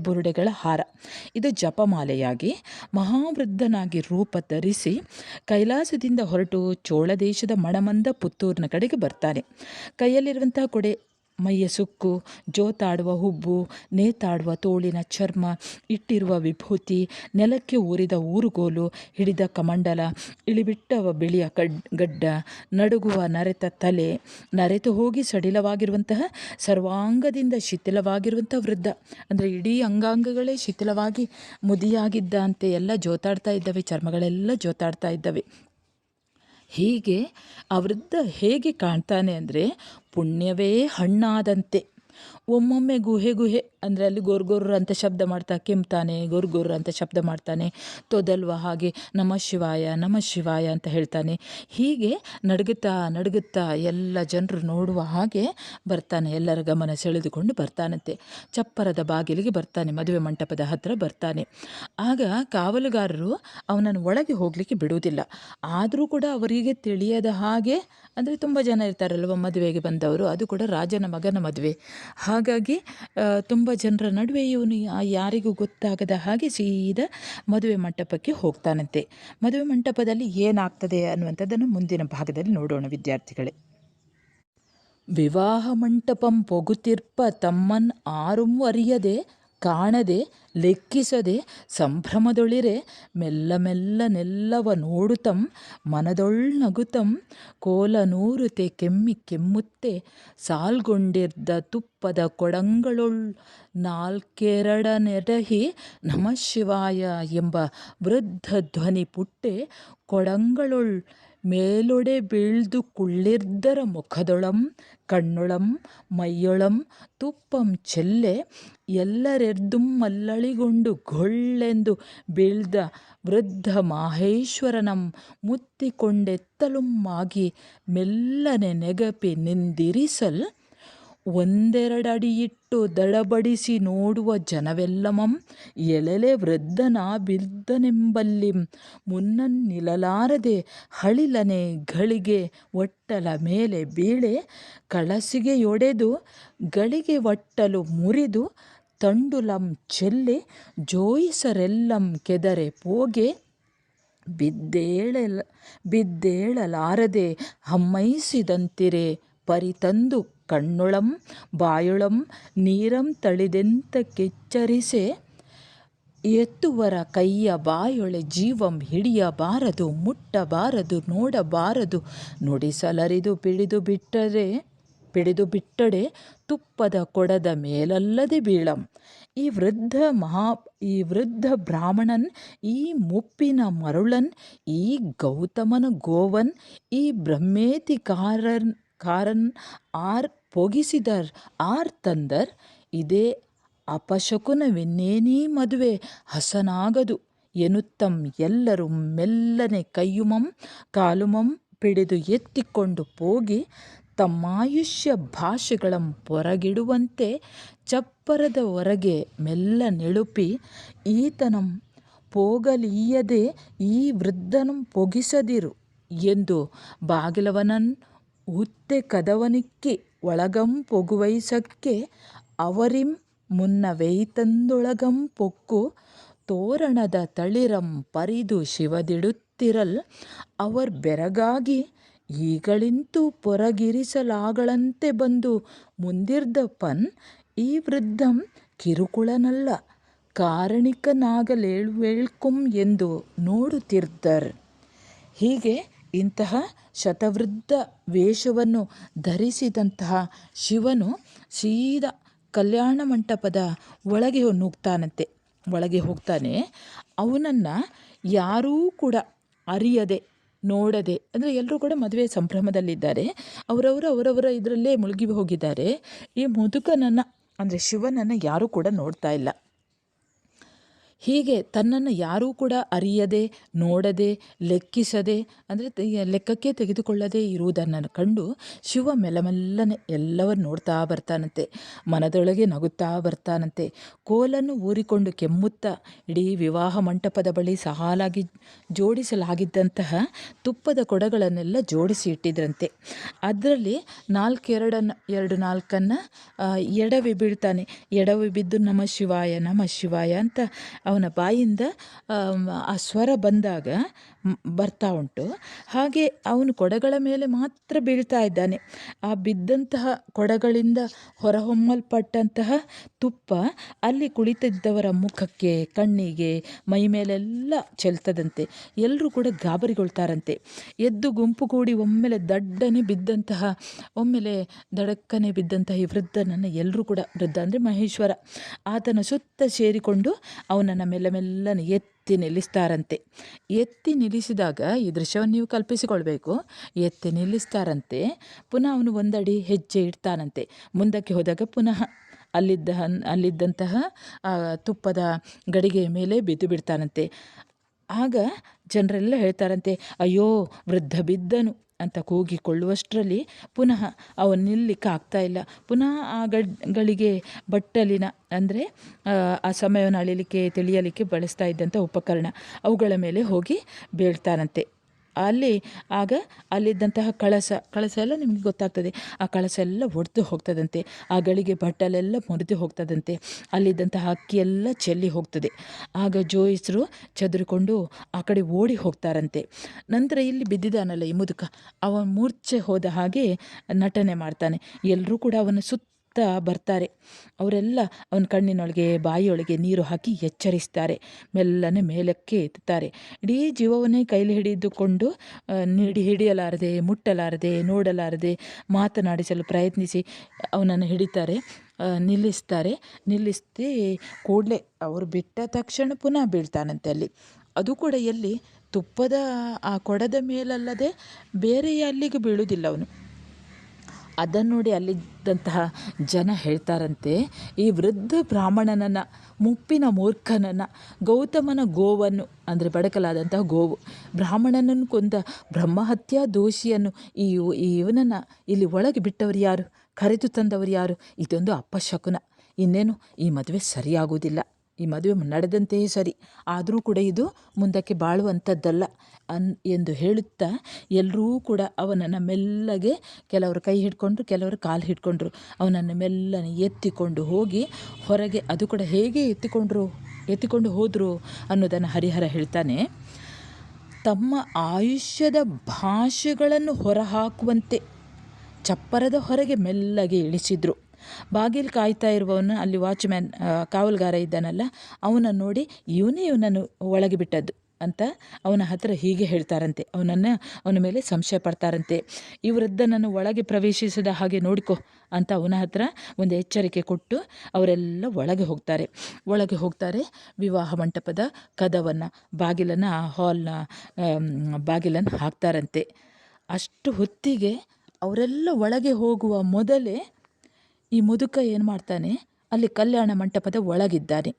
ಹಾರ. ಇದು ಜಪಮಾಲೆಯಾಗಿ ಮಹಾವೃದ್ಧನಾಗಿ ರೂಪ ಧರಿಸಿ ಕೈಲಾಸದಿಂದ ಹೊರಟು ಚೋಳ ದೇಶದ ಮಣಮಂದ ಪುತ್ತೂರಿನ ಕಡೆಗೆ ಬರ್ತಾನೆ. ಕೈಯಲ್ಲಿರುವಂತಹ ಕೊಡೆ ಮೈಯ ಸುಕ್ಕು, ಜೋತಾಡುವ ಹುಬ್ಬು, ನೇತಾಡುವ ತೋಳಿನ ಚರ್ಮ, ಇಟ್ಟಿರುವ ವಿಭೂತಿ, ನೆಲಕ್ಕೆ ಊರಿದ ಊರುಗೋಲು, ಹಿಡಿದ ಕಮಂಡಲ ಇಳಿಬಿಟ್ಟ ಬಿಳಿಯ ಗಡ್ಡ, ನಡುಗುವ ನರೆತ ತಲೆ, ನರೆತು ಹೋಗಿ ಸಡಿಲವಾಗಿರುವಂತಹ ಸರ್ವಾಂಗದಿಂದ ಶಿಥಿಲವಾಗಿರುವಂಥ ವೃದ್ಧ. ಅಂದರೆ ಇಡೀ ಅಂಗಾಂಗಗಳೇ ಶಿಥಿಲವಾಗಿ ಮುದಿಯಾಗಿದ್ದಂತೆ ಎಲ್ಲ ಜೋತಾಡ್ತಾ ಇದ್ದಾವೆ, ಚರ್ಮಗಳೆಲ್ಲ ಜೋತಾಡ್ತಾ ಇದ್ದವೆ. ಹೀಗೆ ವೃದ್ಧ ಹೇಗೆ ಕಾಣ್ತಾನೆ ಅಂದರೆ ಪುಣ್ಯವೇ ಹಣ್ಣಾದಂತೆ. ಒಮ್ಮೊಮ್ಮೆ ಗುಹೆ ಗುಹೆ ಅಂದರೆ ಅಲ್ಲಿ ಗೊರ್ ಅಂತ ಶಬ್ದ ಮಾಡ್ತಾ ಕೆಮ್ತಾನೆ, ಗೊರ್ ಅಂತ ಶಬ್ದ ಮಾಡ್ತಾನೆ, ತೊದಲ್ವ ಹಾಗೆ ನಮ ಶಿವಾಯ ನಮ ಶಿವಾಯ ಅಂತ ಹೇಳ್ತಾನೆ. ಹೀಗೆ ನಡುಗುತ್ತಾ ನಡುಗುತ್ತಾ ಎಲ್ಲ ಜನರು ನೋಡುವ ಹಾಗೆ ಬರ್ತಾನೆ, ಎಲ್ಲರ ಗಮನ ಸೆಳೆದುಕೊಂಡು ಬರ್ತಾನಂತೆ. ಚಪ್ಪರದ ಬಾಗಿಲಿಗೆ ಬರ್ತಾನೆ, ಮದುವೆ ಮಂಟಪದ ಹತ್ತಿರ ಬರ್ತಾನೆ. ಆಗ ಕಾವಲುಗಾರರು ಅವನನ್ನು ಒಳಗೆ ಹೋಗಲಿಕ್ಕೆ ಬಿಡುವುದಿಲ್ಲ. ಆದರೂ ಕೂಡ ಅವರಿಗೆ ತಿಳಿಯದ ಹಾಗೆ, ಅಂದರೆ ತುಂಬ ಜನ ಇರ್ತಾರಲ್ವ ಮದುವೆಗೆ ಬಂದವರು, ಅದು ಕೂಡ ರಾಜನ ಮಗನ ಮದುವೆ. ಹಾಗಾಗಿ ತುಂಬ ಜನರ ನಡುವೆ ಇವನು ಯಾರಿಗೂ ಗೊತ್ತಾಗದ ಹಾಗೆ ಸೀದಾ ಮದುವೆ ಮಂಟಪಕ್ಕೆ ಹೋಗ್ತಾನಂತೆ. ಮದುವೆ ಮಂಟಪದಲ್ಲಿ ಏನಾಗ್ತದೆ ಅನ್ನುವಂಥದ್ದನ್ನು ಮುಂದಿನ ಭಾಗದಲ್ಲಿ ನೋಡೋಣ ವಿದ್ಯಾರ್ಥಿಗಳೇ. ವಿವಾಹ ಮಂಟಪಂ ಪೊಗುತಿರ್ಪ ತಮ್ಮನ್ ಆರುಂ ಅರಿಯದೆ ಕಾಣದೆ, ಲೆಕ್ಕಿಸದೆ, ಸಂಭ್ರಮದೊಳಿರೆ ಮೆಲ್ಲ ಮೆಲ್ಲನೆಲ್ಲವ ನೋಡುತ್ತಂ ಮನದೊಳ್ ನಗುತಂ ಕೋಲನೂರುತೆ ಕೆಮ್ಮಿ ಕೆಮ್ಮುತ್ತೆ, ಸಾಲ್ಗೊಂಡಿರ್ದ ತುಪ್ಪದ ಕೊಡಂಗಳೊಳ್ ನಾಲ್ಕೆರಡನೆಡಹಿ ನಮಃ ಶಿವಾಯ ಎಂಬ ವೃದ್ಧ ಧ್ವನಿ ಪುಟ್ಟೆ ಕೊಡಂಗಳೊಳ್ ಮೇಲೊಡೆ ಬೀಳ್ದು ಕುಳ್ಳಿರ್ದರ ಮುಖದೊಳಂ ಕಣ್ಣೊಳಂ ಮೈಯೊಳಂ ತುಪ್ಪಂ ಚೆಲ್ಲೆ ಎಲ್ಲರೆರ್ದುಂ ಮಲ್ಲಳಿಗೊಂಡು ಘೊಳ್ಳೆಂದು ಬೀಳ್ದ ವೃದ್ಧ ಮಾಹೇಶ್ವರನಂ ಮುತ್ತಿಕೊಂಡೆತ್ತಲುಮ್ಮಾಗಿ ಮೆಲ್ಲನೆ ನೆಗಪಿ ನಿಂದಿರಿಸಲ್ ಒಂದೆರಡಡಿಯಿಟ್ಟು ದಡಬಡಿಸಿ ನೋಡುವ ಜನವೆಲ್ಲಮಂ, ಎಲೆಲೆ ವೃದ್ಧನ ಬಿದ್ದನೆಂಬಲ್ಲಿಂ ಮುನ್ನನ್ನಿಲಲಾರದೆ ಹಳಿಲನೆ ಗಳಿಗೆ ಒಟ್ಟಲ ಮೇಲೆ ಬೀಳೆ ಕಳಸಿಗೆಯೊಡೆದು ಗಳಿಗೆ ಒಟ್ಟಲು ಮುರಿದು ತಂಡುಲಂ ಚೆಲ್ಲಿ ಜೋಯಿಸರೆಲ್ಲಂ ಕೆದರೆ ಪೋಗೆ ಬಿದ್ದೇಳೆಲ, ಬಿದ್ದೇಳಲಾರದೆ ಹಮ್ಮೈಸಿದಂತಿರೆ ಪರಿತಂದು ಕಣ್ಣೊಳಂ ಬಾಯುಳಂ ನೀರಂ ತಳಿದೆಂತ ಕೆಚ್ಚರಿಸೆ ಎತ್ತುವರ ಕೈಯ ಬಾಯೊಳೆ ಜೀವಂ ಹಿಡಿಯಬಾರದು ಮುಟ್ಟಬಾರದು ನೋಡಬಾರದು ನುಡಿಸಲರಿದು ಪಿಡಿದು ಬಿಟ್ಟರೆ ಪಿಡಿದು ಬಿಟ್ಟಡೆ ತುಪ್ಪದ ಕೊಡದ ಮೇಲಲ್ಲದೆ ಬೀಳಂ ಈ ವೃದ್ಧ ಮಹಾ ಈ ವೃದ್ಧ ಬ್ರಾಹ್ಮಣನ್ ಈ ಮುಪ್ಪಿನ ಮರುಳನ್ ಈ ಗೌತಮನ ಗೋವನ್ ಈ ಬ್ರಹ್ಮೇತಿ ಕಾರನ್ ಆರ್ ಪೊಗಿಸಿದರ್, ಆರ್ ತಂದರ್, ಇದೇ ಅಪಶಕುನವೆನ್ನೇನೀ ಮದುವೆ, ಹಸನಾಗದು ಎನ್ನುತ್ತಂ ಎಲ್ಲರೂ ಮೆಲ್ಲನೆ ಕೈಯುಮಂ, ಕಾಲುಮಂ ಪಿಡಿದು ಎತ್ತಿಕೊಂಡು ಹೋಗಿ ತಮ್ಮಾಯುಷ್ಯ ಭಾಷೆಗಳಂ ಪೊರಗಿಡುವಂತೆ ಚಪ್ಪರದ ಹೊರಗೆ ಮೆಲ್ಲ ನೆಳುಪಿ ಈತನಂ ಪೋಗಲೀಯದೆ ಈ ವೃದ್ಧನಂ ಪೊಗಿಸದಿರು ಎಂದು ಬಾಗಿಲವನನ್ ಉತ್ತೆ ಕದವನಿಕ್ಕಿ ಒಳಗಂ ಪೊಗುವೈಸಕ್ಕೆ ಅವರಿಂ ಮುನ್ನವೆಯ್ತಂದೊಳಗಂ ಪೊಕ್ಕು ತೋರಣದ ತಳಿರಂ ಪರಿದು ಶಿವದಿಡುತ್ತಿರಲ್ ಅವರ್ ಬೆರಗಾಗಿ ಈಗಳಿಂತು ಪೊರಗಿರಿಸಲಾಗಳಂತೆ ಬಂದು ಮುಂದಿರ್ದಪ್ಪನ್ ಈ ವೃದ್ಧಂ ಕಿರುಕುಳನಲ್ಲ ಕಾರಣಿಕನಾಗಲೇಳ್ವೇಳ್ಕುಂ ಎಂದು ನೋಡುತ್ತಿರ್ದರ್. ಹೀಗೆ ಇಂತಹ ಶತವೃದ್ಧ ವೇಷವನ್ನು ಧರಿಸಿದಂತಹ ಶಿವನು ಸೀದಾ ಕಲ್ಯಾಣ ಮಂಟಪದ ಒಳಗೆ ನುಗ್ತಾನಂತೆ, ಒಳಗೆ ಹೋಗ್ತಾನೆ. ಅವನನ್ನು ಯಾರೂ ಕೂಡ ಅರಿಯದೆ, ನೋಡದೆ, ಅಂದರೆ ಎಲ್ಲರೂ ಕೂಡ ಮದುವೆ ಸಂಭ್ರಮದಲ್ಲಿದ್ದಾರೆ. ಅವರವರು ಅವರವರ ಇದರಲ್ಲೇ ಮುಳುಗಿ ಹೋಗಿದ್ದಾರೆ. ಈ ಮುದುಕನನ್ನು, ಅಂದರೆ ಶಿವನನ್ನು ಯಾರೂ ಕೂಡ ನೋಡ್ತಾ ಇಲ್ಲ. ಹೀಗೆ ತನ್ನನ್ನು ಯಾರೂ ಕೂಡ ಅರಿಯದೆ, ನೋಡದೆ, ಲೆಕ್ಕಿಸದೆ, ಅಂದರೆ ಲೆಕ್ಕಕ್ಕೆ ತೆಗೆದುಕೊಳ್ಳದೆ ಇರುವುದನ್ನು ಕಂಡು ಶಿವ ಮೆಲ್ಲಮೆಲ್ಲನೆ ಎಲ್ಲವನ್ನು ನೋಡ್ತಾ ಬರ್ತಾನಂತೆ. ಮನದೊಳಗೆ ನಗುತ್ತಾ ಬರ್ತಾನಂತೆ. ಕೋಲನ್ನು ಊರಿಕೊಂಡು ಕೆಮ್ಮುತ್ತಾ ಇಡೀ ವಿವಾಹ ಮಂಟಪದ ಬಳಿ ಸಹಾಲಾಗಿ ಜೋಡಿಸಲಾಗಿದ್ದಂತಹ ತುಪ್ಪದ ಕೊಡಗಳನ್ನೆಲ್ಲ ಜೋಡಿಸಿ ಇಟ್ಟಿದ್ರಂತೆ. ಅದರಲ್ಲಿ ನಾಲ್ಕೆರಡನ್ನು ಎರಡು ನಾಲ್ಕನ್ನು ಎಡವಿ ಬೀಳ್ತಾನೆ. ಎಡವಿ ಬಿದ್ದು ನಮ ಶಿವಾಯ ನಮ ಶಿವಾಯ ಅಂತ ಅವನ ಬಾಯಿಂದ ಆ ಸ್ವರ ಬಂದಾಗ ಬರ್ತಾ ಉಂಟು. ಹಾಗೆ ಅವನು ಕೊಡಗಳ ಮೇಲೆ ಮಾತ್ರ ಬೀಳ್ತಾ ಇದ್ದಾನೆ. ಆ ಬಿದ್ದಂತಹ ಕೊಡಗಳಿಂದ ಹೊರಹೊಮ್ಮಲ್ಪಟ್ಟಂತಹ ತುಪ್ಪ ಅಲ್ಲಿ ಕುಳಿತಿದ್ದವರ ಮುಖಕ್ಕೆ, ಕಣ್ಣಿಗೆ, ಮೈ ಮೇಲೆಲ್ಲ ಚೆಲ್ತದಂತೆ. ಎಲ್ಲರೂ ಕೂಡ ಗಾಬರಿಗೊಳ್ತಾರಂತೆ. ಎದ್ದು ಗುಂಪುಗೂಡಿ ಒಮ್ಮೆಲೆ ದಡ್ಡನೆ ಬಿದ್ದಂತಹ, ಒಮ್ಮೆಲೆ ದಡಕ್ಕನೆ ಬಿದ್ದಂತಹ ಈ ವೃದ್ಧನನ್ನು ಎಲ್ಲರೂ ಕೂಡ, ವೃದ್ಧ ಅಂದರೆ ಮಹೇಶ್ವರ, ಆತನ ಸುತ್ತ ಸೇರಿಕೊಂಡು ಅವನನ್ನು ಅವನನ್ನು ಮೆಲ್ಲ ಮೆಲ್ಲನೆ ಎತ್ತಿ ನಿಲ್ಲಿಸ್ತಾರಂತೆ. ಎತ್ತಿ ನಿಲ್ಲಿಸಿದಾಗ ಈ ದೃಶ್ಯವನ್ನು ನೀವು ಕಲ್ಪಿಸಿಕೊಳ್ಬೇಕು. ಎತ್ತಿ ನಿಲ್ಲಿಸ್ತಾರಂತೆ. ಪುನಃ ಅವನು ಒಂದಡಿ ಹೆಜ್ಜೆ ಇಡ್ತಾನಂತೆ. ಮುಂದಕ್ಕೆ ಹೋದಾಗ ಪುನಃ ಅಲ್ಲಿದ್ದ ಅಲ್ಲಿದ್ದಂತಹ ತುಪ್ಪದ ಗಡಿಗೆಯ ಮೇಲೆ ಬಿದ್ದು ಬಿಡ್ತಾನಂತೆ. ಆಗ ಜನರೆಲ್ಲ ಹೇಳ್ತಾರಂತೆ, ಅಯ್ಯೋ, ವೃದ್ಧ ಬಿದ್ದನು. ಅಂತ ಕೂಗಿಕೊಳ್ಳುವಷ್ಟರಲ್ಲಿ ಪುನಃ ಅವನು ನಿಲ್ಲಿಕ್ಕೆ ಆಗ್ತಾ ಇಲ್ಲ. ಪುನಃ ಆ ಗಳಿಗೆ ಬಟ್ಟಲಿನ, ಅಂದರೆ, ಆ ಸಮಯವನ್ನು ಅಳಿಲಿಕ್ಕೆ, ತಿಳಿಯಲಿಕ್ಕೆ ಬಳಸ್ತಾ ಇದ್ದಂಥ ಉಪಕರಣ ಅವುಗಳ ಮೇಲೆ ಹೋಗಿ ಬೀಳ್ತಾನಂತೆ. ಅಲ್ಲಿ ಆಗ ಅಲ್ಲಿದ್ದಂತಹ ಕಳಸ ಕಳಸ ಎಲ್ಲ ನಿಮಗೆ ಗೊತ್ತಾಗ್ತದೆ. ಆ ಕಳಸ ಎಲ್ಲ ಒಡೆದು ಹೋಗ್ತದಂತೆ. ಆ ಗಳಿಗೆ ಬಟ್ಟಲೆಲ್ಲ ಮುರಿದು ಹೋಗ್ತದಂತೆ. ಅಲ್ಲಿದ್ದಂತಹ ಅಕ್ಕಿ ಎಲ್ಲ ಚೆಲ್ಲಿ ಹೋಗ್ತದೆ. ಆಗ ಜೋಯಿಸರು ಚದುರಿಕೊಂಡು ಆ ಕಡೆ ಓಡಿ ಹೋಗ್ತಾರಂತೆ. ನಂತರ ಇಲ್ಲಿ ಬಿದ್ದಿದ್ದಾನಲ್ಲ ಈ ಮುದುಕ. ಅವ ಮೂರ್ಛೆ ಹೋದ ಹಾಗೆ ನಟನೆ ಮಾಡ್ತಾನೆ. ಎಲ್ಲರೂ ಕೂಡ ಅವನ ಸುತ್ತ ಬರ್ತಾರೆ. ಅವರೆಲ್ಲ ಅವನ ಕಣ್ಣಿನೊಳಗೆ, ಬಾಯಿಯೊಳಗೆ ನೀರು ಹಾಕಿ ಎಚ್ಚರಿಸ್ತಾರೆ. ಮೆಲ್ಲನೆ ಮೇಲಕ್ಕೆ ಎತ್ತುತ್ತಾರೆ ಇಡೀ ಜೀವವನ್ನೇ ಕೈಲಿ ಹಿಡಿದುಕೊಂಡು ನೀಡಿ ಹಿಡಿಯಲಾರದೆ, ಮುಟ್ಟಲಾರದೆ, ನೋಡಲಾರದೆ ಮಾತನಾಡಿಸಲು ಪ್ರಯತ್ನಿಸಿ ಅವನನ್ನು ಹಿಡಿತಾರೆ ನಿಲ್ಲಿಸ್ತಾರೆ. ನಿಲ್ಲಿಸಿ ಕೂಡಲೇ ಅವರು ಬಿಟ್ಟ ತಕ್ಷಣ ಪುನಃ ಬೀಳ್ತಾನಂತೆ ಅಲ್ಲಿ. ಅದು ಕೂಡ ಎಲ್ಲಿ ತುಪ್ಪದ, ಆ ಕೊಡದ ಮೇಲಲ್ಲದೆ ಬೇರೆ ಅಲ್ಲಿಗೆ ಬೀಳುವುದಿಲ್ಲ ಅವನು. ಅದನ್ನು ನೋಡಿ ಅಲ್ಲಿದ್ದಂತಹ ಜನ ಹೇಳ್ತಾರಂತೆ, ಈ ವೃದ್ಧ ಬ್ರಾಹ್ಮಣನನ್ನು, ಮುಪ್ಪಿನ ಮೂರ್ಖನನ್ನು, ಗೌತಮನ ಗೋವನ್ನು, ಅಂದರೆ ಬಡಕಲಾದಂತಹ ಗೋವು, ಬ್ರಾಹ್ಮಣನನ್ನು ಕೊಂದ ಬ್ರಹ್ಮಹತ್ಯಾ ದೋಷಿಯನ್ನು ಈ ಇವನನ್ನು ಇಲ್ಲಿ ಒಳಗೆ ಬಿಟ್ಟವರು ಯಾರು? ಕರೆದು ತಂದವರು ಯಾರು? ಇದೊಂದು ಅಪಶಕುನ. ಇನ್ನೇನು, ಈ ಮದುವೆ ಸರಿಯಾಗುವುದಿಲ್ಲ. ಈ ಮದುವೆ ನಡೆದಂತೆಯೇ ಸರಿ. ಆದರೂ ಕೂಡ ಇದು ಮುಂದಕ್ಕೆ ಬಾಳುವಂಥದ್ದಲ್ಲ ಅನ್ ಎಂದು ಹೇಳುತ್ತಾ ಎಲ್ಲರೂ ಕೂಡ ಅವನನ್ನು ಮೆಲ್ಲಗೆ ಕೆಲವರು ಕೈ ಹಿಡ್ಕೊಂಡ್ರು, ಕೆಲವರು ಕಾಲು ಹಿಡ್ಕೊಂಡ್ರು. ಅವನನ್ನು ಮೆಲ್ಲನೆ ಎತ್ತಿಕೊಂಡು ಹೋಗಿ ಹೊರಗೆ ಅದು ಕೂಡ ಹೇಗೆ ಎತ್ತಿಕೊಂಡ್ರು, ಎತ್ತಿಕೊಂಡು ಹೋದರು ಅನ್ನೋದನ್ನು ಹರಿಹರ ಹೇಳ್ತಾನೆ. ತಮ್ಮ ಆಯುಷ್ಯದ ಭಾಷೆಗಳನ್ನು ಹೊರಹಾಕುವಂತೆ ಚಪ್ಪರದ ಹೊರಗೆ ಮೆಲ್ಲಗೆ ಇಳಿಸಿದ್ರು. ಬಾಗಿಲು ಕಾಯ್ತಾ ಇರುವವನು ಅಲ್ಲಿ ವಾಚ್ಮ್ಯಾನ್ ಕಾವಲುಗಾರ ಇದ್ದಾನಲ್ಲ ಅವನನ್ನು ನೋಡಿ ಇವನೇ ಇವನನ್ನು ಒಳಗೆ ಬಿಟ್ಟದ್ದು ಅಂತ ಅವನ ಹತ್ರ ಹೀಗೆ ಹೇಳ್ತಾರಂತೆ. ಅವನನ್ನು ಅವನ ಮೇಲೆ ಸಂಶಯ ಪಡ್ತಾರಂತೆ. ಈ ವೃದ್ಧನನ್ನು ಒಳಗೆ ಪ್ರವೇಶಿಸಿದ ಹಾಗೆ ನೋಡಿಕೊ ಅಂತ ಅವನ ಹತ್ರ ಒಂದು ಎಚ್ಚರಿಕೆ ಕೊಟ್ಟು ಅವರೆಲ್ಲ ಒಳಗೆ ಹೋಗ್ತಾರೆ. ಒಳಗೆ ಹೋಗ್ತಾರೆ ವಿವಾಹ ಮಂಟಪದ ಕದವನ್ನು, ಬಾಗಿಲನ್ನು, ಹಾಲ್ನ ಬಾಗಿಲನ್ನು ಹಾಕ್ತಾರಂತೆ. ಅಷ್ಟು ಹೊತ್ತಿಗೆ ಅವರೆಲ್ಲ ಒಳಗೆ ಹೋಗುವ ಮೊದಲೇ ಈ ಮುದುಕ ಏನು ಮಾಡ್ತಾನೆ? ಅಲ್ಲಿ ಕಲ್ಯಾಣ ಮಂಟಪದ ಒಳಗಿದ್ದಾನೆ.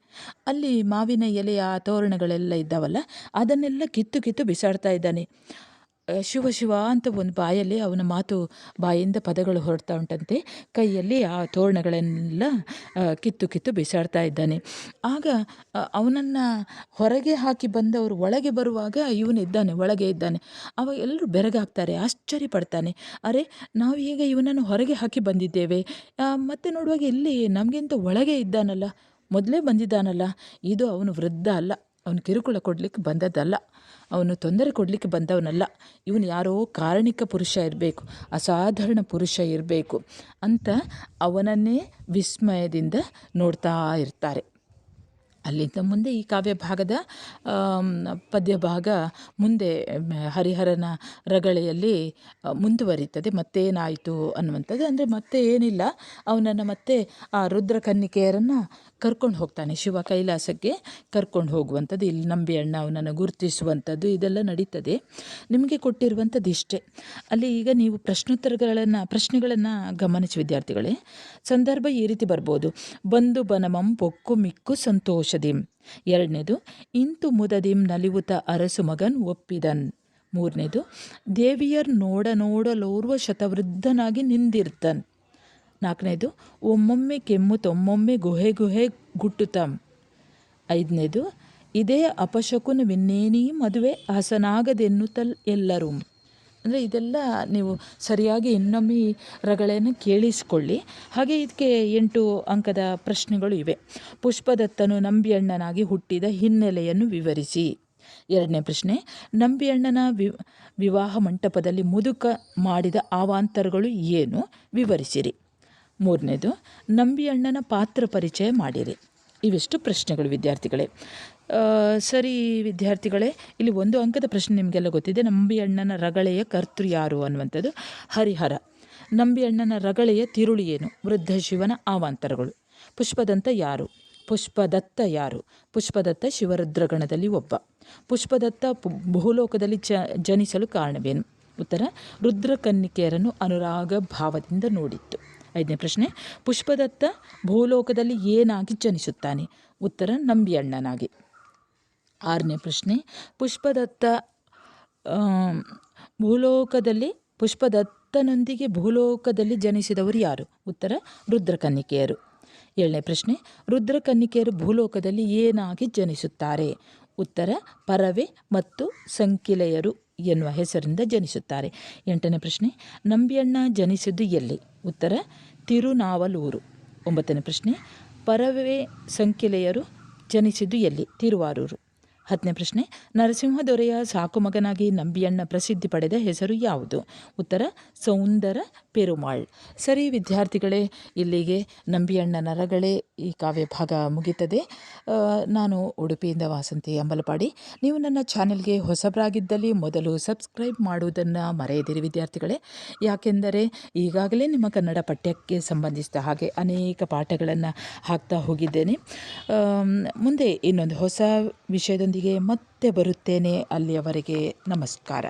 ಅಲ್ಲಿ ಮಾವಿನ ಎಲೆಯ ತೋರಣಗಳೆಲ್ಲ ಇದ್ದಾವಲ್ಲ, ಅದನ್ನೆಲ್ಲ ಕಿತ್ತು ಕಿತ್ತು ಬಿಸಾಡ್ತಾ ಇದ್ದಾನೆ. ಶಿವ ಶಿವ ಅಂತ ಒಂದು ಬಾಯಲ್ಲಿ ಅವನ ಮಾತು ಬಾಯಿಂದ ಪದಗಳು ಹೊರಡ್ತಾ ಉಂಟಂತೆ. ಕೈಯಲ್ಲಿ ಆ ತೋರಣಗಳನ್ನೆಲ್ಲ ಕಿತ್ತು ಕಿತ್ತು ಬಿಸಾಡ್ತಾ ಇದ್ದಾನೆ. ಆಗ ಅವನನ್ನು ಹೊರಗೆ ಹಾಕಿ ಬಂದವರು ಒಳಗೆ ಬರುವಾಗ ಇವನಿದ್ದಾನೆ ಒಳಗೆ ಇದ್ದಾನೆ. ಅವ ಎಲ್ಲರೂ ಬೆರಗಾಗ್ತಾರೆ, ಆಶ್ಚರ್ಯ ಪಡ್ತಾನೆ. ಅರೆ, ನಾವು ಈಗ ಇವನನ್ನು ಹೊರಗೆ ಹಾಕಿ ಬಂದಿದ್ದೇವೆ. ಮತ್ತೆ ನೋಡುವಾಗ ಇಲ್ಲಿ ನಮಗಿಂತ ಒಳಗೆ ಇದ್ದಾನಲ್ಲ, ಮೊದಲೇ ಬಂದಿದ್ದಾನಲ್ಲ, ಇದು ಅವನು ವೃದ್ಧ ಅಲ್ಲ. ಅವನು ಕಿರುಕುಳ ಕೊಡಲಿಕ್ಕೆ ಬಂದದ್ದಲ್ಲ. ಅವನು ತೊಂದರೆ ಕೊಡಲಿಕ್ಕೆ ಬಂದವನಲ್ಲ. ಇವನು ಯಾರೋ ಕಾರಣಿಕ ಪುರುಷ ಇರಬೇಕು, ಅಸಾಧಾರಣ ಪುರುಷ ಇರಬೇಕು ಅಂತ ಅವನನ್ನೇ ವಿಸ್ಮಯದಿಂದ ನೋಡ್ತಾ ಇರ್ತಾರೆ. ಅಲ್ಲಿಂದ ಮುಂದೆ ಈ ಕಾವ್ಯ ಭಾಗದ ಪದ್ಯ ಭಾಗ ಮುಂದೆ ಹರಿಹರನ ರಗಳೆಯಲ್ಲಿ ಮುಂದುವರಿತದೆ ಮತ್ತೇನಾಯಿತು ಅನ್ನುವಂಥದ್ದು. ಅಂದರೆ ಮತ್ತೆ ಏನಿಲ್ಲ ಅವನನ್ನು ಮತ್ತೆ ಆ ರುದ್ರ ಕನ್ನಿಕೆಯರನ್ನು ಕರ್ಕೊಂಡು ಹೋಗ್ತಾನೆ. ಶಿವ ಕೈಲಾಸಕ್ಕೆ ಕರ್ಕೊಂಡು ಹೋಗುವಂಥದ್ದು. ಇಲ್ಲಿ ನಂಬಿ ಅಣ್ಣ ಅವನನ್ನು ಗುರುತಿಸುವಂಥದ್ದು. ಇದೆಲ್ಲ ನಡೀತದೆ. ನಿಮಗೆ ಕೊಟ್ಟಿರುವಂಥದ್ದು ಇಷ್ಟೇ. ಅಲ್ಲಿ ಈಗ ನೀವು ಪ್ರಶ್ನೋತ್ತರಗಳನ್ನು, ಪ್ರಶ್ನೆಗಳನ್ನು ಗಮನಿಸಿ ವಿದ್ಯಾರ್ಥಿಗಳೇ. ಸಂದರ್ಭ ಈ ರೀತಿ ಬರ್ಬೋದು. ಬಂದು ಬನಮಂ ಪೊಕ್ಕು ಮಿಕ್ಕು ಸಂತೋಷದಿಂ ಎರಡನೇದು, ಇಂತು ಮುದದಿಂ ನಲಿವುತ ಅರಸು ಮಗನ್ ಒಪ್ಪಿದನ್. ಮೂರನೇದು, ದೇವಿಯರ್ ನೋಡ ನೋಡಲೋರ್ವ ಶತವೃದ್ಧನಾಗಿ ನಿಂದಿರ್ತನ್. ನಾಲ್ಕನೇದು, ಒಮ್ಮೊಮ್ಮೆ ಕೆಮ್ಮು ತೊಮ್ಮೊಮ್ಮೆ ಗುಹೆ ಗುಹೆ ಗುಟ್ಟುತಂ. ಐದನೇದು, ಇದೇ ಅಪಶಕುನ ವಿನ್ನೇನೀ ಮದುವೆ ಹಸನಾಗದೆನ್ನುತ್ತಲ್ ಎಲ್ಲರೂ. ಅಂದರೆ ಇದೆಲ್ಲ ನೀವು ಸರಿಯಾಗಿ ಇನ್ನೊಮ್ಮೆ ರಗಳೆಯನ್ನು ಕೇಳಿಸಿಕೊಳ್ಳಿ. ಹಾಗೆ ಇದಕ್ಕೆ ಎಂಟು ಅಂಕದ ಪ್ರಶ್ನೆಗಳು ಇವೆ. ಪುಷ್ಪದತ್ತನು ನಂಬಿಯಣ್ಣನಾಗಿ ಹುಟ್ಟಿದ ಹಿನ್ನೆಲೆಯನ್ನು ವಿವರಿಸಿ. ಎರಡನೇ ಪ್ರಶ್ನೆ, ನಂಬಿಯಣ್ಣನ ವಿ, ವಿವಾಹ ಮಂಟಪದಲ್ಲಿ ಮುದುಕ ಮಾಡಿದ ಆವಾಂತರಗಳು ಏನು? ವಿವರಿಸಿರಿ. ಮೂರನೇದು, ನಂಬಿಯಣ್ಣನ ಪಾತ್ರ ಪರಿಚಯ ಮಾಡಿರಿ. ಇವಿಷ್ಟು ಪ್ರಶ್ನೆಗಳು ವಿದ್ಯಾರ್ಥಿಗಳೇ. ಸರಿ ವಿದ್ಯಾರ್ಥಿಗಳೇ, ಇಲ್ಲಿ ಒಂದು ಅಂಕದ ಪ್ರಶ್ನೆ ನಿಮಗೆಲ್ಲ ಗೊತ್ತಿದೆ. ನಂಬಿ ಅಣ್ಣನ ರಗಳೆಯ ಕರ್ತೃ ಯಾರು ಅನ್ನುವಂಥದ್ದು. ಹರಿಹರ. ನಂಬಿ ಅಣ್ಣನ ರಗಳೆಯ ತಿರುಳಿ ಏನು? ವೃದ್ಧ ಶಿವನ ಆವಾಂತರಗಳು. ಪುಷ್ಪದಂತ ಯಾರು? ಪುಷ್ಪದತ್ತ ಯಾರು? ಪುಷ್ಪದತ್ತ ಶಿವರುದ್ರಗಣದಲ್ಲಿ ಒಬ್ಬ. ಪುಷ್ಪದತ್ತ ಭೂಲೋಕದಲ್ಲಿ ಜ ಜನಿಸಲು ಕಾರಣವೇನು? ಉತ್ತರ, ರುದ್ರಕನ್ನಿಕೆಯರನ್ನು ಅನುರಾಗ ಭಾವದಿಂದ ನೋಡಿತ್ತು. ಐದನೇ ಪ್ರಶ್ನೆ, ಪುಷ್ಪದತ್ತ ಭೂಲೋಕದಲ್ಲಿ ಏನಾಗಿ ಜನಿಸುತ್ತಾನೆ? ಉತ್ತರ, ನಂಬಿಯಣ್ಣನಾಗಿ. ಆರನೇ ಪ್ರಶ್ನೆ, ಪುಷ್ಪದತ್ತ ಭೂಲೋಕದಲ್ಲಿ ಪುಷ್ಪದತ್ತನೊಂದಿಗೆ ಭೂಲೋಕದಲ್ಲಿ ಜನಿಸಿದವರು ಯಾರು? ಉತ್ತರ, ರುದ್ರಕನ್ನಿಕೆಯರು. ಏಳನೇ ಪ್ರಶ್ನೆ, ರುದ್ರಕನ್ನಿಕೆಯರು ಭೂಲೋಕದಲ್ಲಿ ಏನಾಗಿ ಜನಿಸುತ್ತಾರೆ? ಉತ್ತರ, ಪರವೆ ಮತ್ತು ಸಂಕಿಲೆಯರು ಎನ್ನುವ ಹೆಸರಿಂದ ಜನಿಸುತ್ತಾರೆ. ಎಂಟನೇ ಪ್ರಶ್ನೆ, ನಂಬಿಯಣ್ಣ ಜನಿಸಿದ್ದು ಎಲ್ಲಿ? ಉತ್ತರ, ತಿರುನಾವಲೂರು. ಒಂಬತ್ತನೇ ಪ್ರಶ್ನೆ, ಪರವೇ, ಸಂಕಿಲೆಯರು ಜನಿಸಿದ್ದು ಎಲ್ಲಿ? ತಿರುವಾರೂರು. ಹತ್ತನೇ ಪ್ರಶ್ನೆ ನರಸಿಂಹ ದೊರೆಯ ಸಾಕು ಮಗನಾಗಿ ನಂಬಿಯಣ್ಣ ಪ್ರಸಿದ್ಧಿ ಪಡೆದ ಹೆಸರು ಯಾವುದು? ಉತ್ತರ, ಸೌಂದರ ಪೆರುಮಾಳ್. ಸರಿ ವಿದ್ಯಾರ್ಥಿಗಳೇ, ಇಲ್ಲಿಗೆ ನಂಬಿಯಣ್ಣ ನರಗಳೇ ಈ ಕಾವ್ಯ ಭಾಗ ಮುಗಿತದೆ ನಾನು ಉಡುಪಿಯಿಂದ ವಾಸಂತಿ ಅಂಬಲಪಾಡಿ. ನೀವು ನನ್ನ ಚಾನೆಲ್ಗೆ ಹೊಸಬರಾಗಿದ್ದಲ್ಲಿ ಮೊದಲು ಸಬ್ಸ್ಕ್ರೈಬ್ ಮಾಡುವುದನ್ನು ಮರೆಯದಿರಿ ವಿದ್ಯಾರ್ಥಿಗಳೇ. ಯಾಕೆಂದರೆ ಈಗಾಗಲೇ ನಿಮ್ಮ ಕನ್ನಡ ಪಠ್ಯಕ್ಕೆ ಸಂಬಂಧಿಸಿದ ಹಾಗೆ ಅನೇಕ ಪಾಠಗಳನ್ನು ಹಾಕ್ತಾ ಹೋಗಿದ್ದೇನೆ. ಮುಂದೆ ಇನ್ನೊಂದು ಹೊಸ ವಿಷಯದೊಂದಿಗೆ ಮತ್ತೆ ಬರುತ್ತೇನೆ. ಅಲ್ಲಿಯವರೆಗೆ ನಮಸ್ಕಾರ.